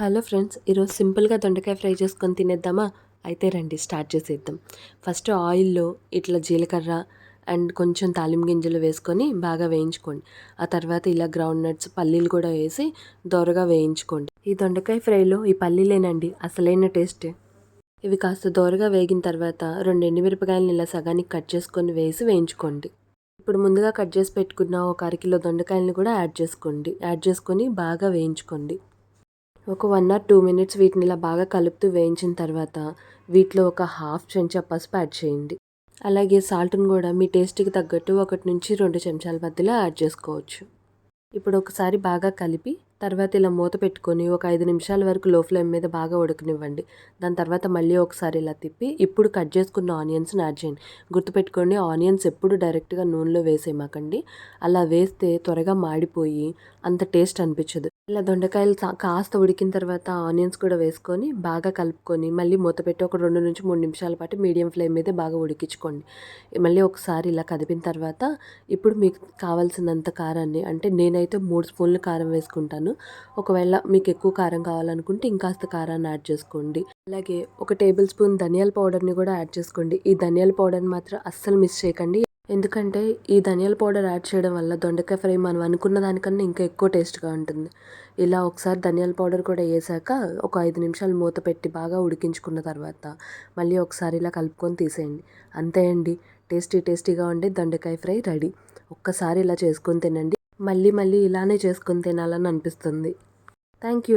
Hello friends ఈరోజు సింపుల్గా దొండకాయ ఫ్రై చేసుకొని తినేద్దామా? అయితే రండి స్టార్ట్ చేసేద్దాం. ఫస్ట్ ఆయిల్లో ఇట్లా జీలకర్ర అండ్ కొంచెం తాలిం గింజలు వేసుకొని బాగా వేయించుకోండి. ఆ తర్వాత ఇలా గ్రౌండ్ నట్స్ పల్లీలు కూడా వేసి దోరగా వేయించుకోండి. ఈ దొండకాయ ఫ్రైలో ఈ పల్లీలేనండి అసలైన టేస్ట్. ఇవి కాస్త దోరగా వేగిన తర్వాత రెండు ఎండుమిరపకాయలను ఇలా సగానికి కట్ చేసుకొని వేసి వేయించుకోండి. ఇప్పుడు ముందుగా కట్ చేసి పెట్టుకున్న ఒక అరకిలో దొండకాయలను కూడా యాడ్ చేసుకోండి. యాడ్ చేసుకొని బాగా వేయించుకోండి. ఒక వన్ ఆర్ టూ మినిట్స్ వీటిని ఇలా బాగా కలుపుతూ వేయించిన తర్వాత వీటిలో ఒక హాఫ్ చెంచా పసుపు యాడ్ చేయండి. అలాగే సాల్ట్ని కూడా మీ టేస్ట్కి తగ్గట్టు ఒకటి నుంచి రెండు చెంచాల మధ్యలో యాడ్ చేసుకోవచ్చు. ఇప్పుడు ఒకసారి బాగా కలిపి తర్వాత ఇలా మూత పెట్టుకొని ఒక ఐదు నిమిషాల వరకు లో ఫ్లేమ్ మీద బాగా ఉడకనివ్వండి. దాని తర్వాత మళ్ళీ ఒకసారి ఇలా తిప్పి ఇప్పుడు కట్ చేసుకున్న ఆనియన్స్ని యాడ్ చేయండి. గుర్తుపెట్టుకోండి ఆనియన్స్ ఎప్పుడు డైరెక్ట్గా నూనెలో వేసేయమాకండి. అలా వేస్తే త్వరగా మాడిపోయి అంత టేస్ట్ అనిపించదు. ఇలా దొండకాయలు కాస్త ఉడికిన తర్వాత ఆనియన్స్ కూడా వేసుకొని బాగా కలుపుకొని మళ్ళీ మూత పెట్టి ఒక రెండు నుంచి మూడు నిమిషాల పాటు మీడియం ఫ్లేమ్ మీద బాగా ఉడికించుకోండి. మళ్ళీ ఒకసారి ఇలా కదిపిన తర్వాత ఇప్పుడు మీకు కావాల్సినంత కారాన్ని అంటే నేనైతే మూడు స్పూన్లు కారం వేసుకుంటాను. ఒకవేళ మీకు ఎక్కువ కారం కావాలనుకుంటే ఇంకాస్త కారాన్ని యాడ్ చేసుకోండి. అలాగే ఒక టేబుల్ స్పూన్ ధనియాల పౌడర్ని కూడా యాడ్ చేసుకోండి. ఈ ధనియాల పౌడర్ని మాత్రం అస్సలు మిస్ చేయకండి. ఎందుకంటే ఈ ధనియాల పౌడర్ యాడ్ చేయడం వల్ల దొండకాయ ఫ్రై మనం అనుకున్న దానికన్నా ఇంకా ఎక్కువ టేస్ట్గా ఉంటుంది. ఇలా ఒకసారి ధనియాల పౌడర్ కూడా వేసాక ఒక ఐదు నిమిషాలు మూత పెట్టి బాగా ఉడికించుకున్న తర్వాత మళ్ళీ ఒకసారి ఇలా కలుపుకొని తీసేయండి. అంతే అండి. టేస్టీ టేస్టీగా ఉండే దొండకాయ ఫ్రై రెడీ. ఒక్కసారి ఇలా చేసుకొని తినండి. మళ్ళీ మళ్ళీ ఇలానే చేసుకొని తినాలని అనిపిస్తుంది. Thank you